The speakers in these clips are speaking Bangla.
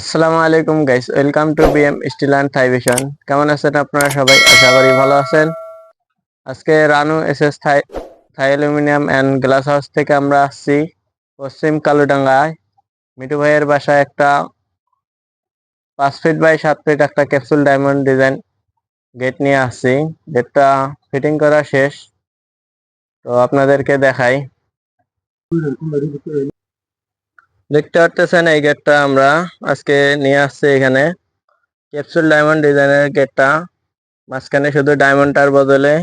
আসসালামু আলাইকুম guys welcome to BM steel and Thai vision কেমন আছেন আপনারা সবাই? আশা করি ভালো আছেন। আজকে Ranu S S Thai Thai aluminium and glass house থেকে আমরা আসছি পশ্চিম কালুডাঙ্গায়। মিঠু ভাইয়ের বাসায় একটা পাঁচ ফিট বাই সাত ফিট একটা ক্যাপসুল ডায়মন্ড ডিজাইন গেট নিয়ে আসছি। গেটটা ফিটিং করা শেষ। তো আপনাদেরকে দেখাই। দেখতে পারতেছেন এই গেটটা আমরা। আজকে নিয়ে আসছি এখানে ক্যাপসুল ডায়মন্ড ডিজাইনের গেটটা। মাঝখানে শুধু ডায়মন্ডটার বদলে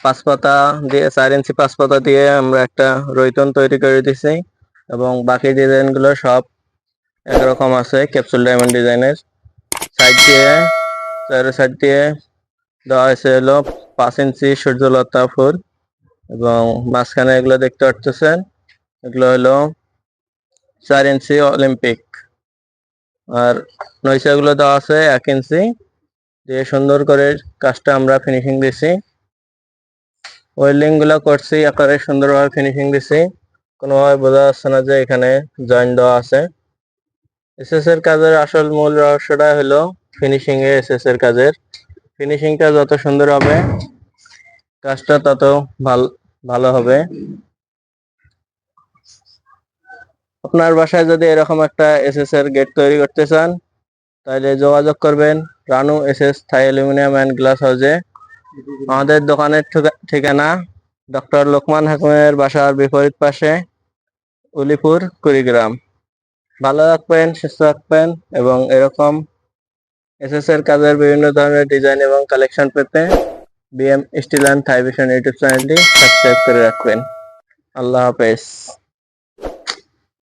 পাঁচ পাতা দিয়ে, চার ইঞ্চি পাঁচ পাতা দিয়ে আমরা একটা রৈতন তৈরি করে দিছি এবং বাকি ডিজাইনগুলো সব একরকম আছে ক্যাপসুল ডায়মন্ড ডিজাইনের সাইড দিয়ে, চারো সাইড দিয়ে দেওয়া হয়েছে হলো পাঁচ ইঞ্চি সূর্যলতা ফুল এবং মাঝখানে এগুলো দেখতে পারতেছেন, এগুলো হলো চার ইঞ্চি অলিম্পিক। আর নৈশাগুলো দেওয়া আছে এক ইঞ্চি। দিয়ে সুন্দর করে কাজটা আমরা ফিনিশিং দিছি। ওয়েল্ডিংগুলো করছি, আকারে সুন্দরভাবে ফিনিশিং দিছি। কোনোভাবে বোঝা যাচ্ছে না যে এখানে জয়েন্ট দেওয়া আছে। এসএস এর কাজের আসল মূল রহস্যটা হলো ফিনিশিং এ এসএস এর কাজের। ফিনিশিংটা যত সুন্দর হবে, কাজটা তত ভালো ভালো হবে। আপনার বাসায় যদি এরকম একটা এসএস এর গেট তৈরি করতে চান তাহলে যোগাযোগ করবেন Ranu SS Thai aluminium and glass হাউসে। আমাদের দোকানের ঠিকা- ঠিকানা ডক্টর লোকমান হাকিমের বাসার বিপরীত পাশে, উলিপুর, কুড়িগ্রাম। ভালো রাখবেন সুস্থ রাখবেন এবং এরকম এসএস এর কাজের বিভিন্ন ধরনের ডিজাইন এবং কালেকশন পেতে BM steel and Thai vision YouTube চ্যানেলটি সাবস্ক্রাইব করে রাখবেন। আল্লাহ হাফেজ।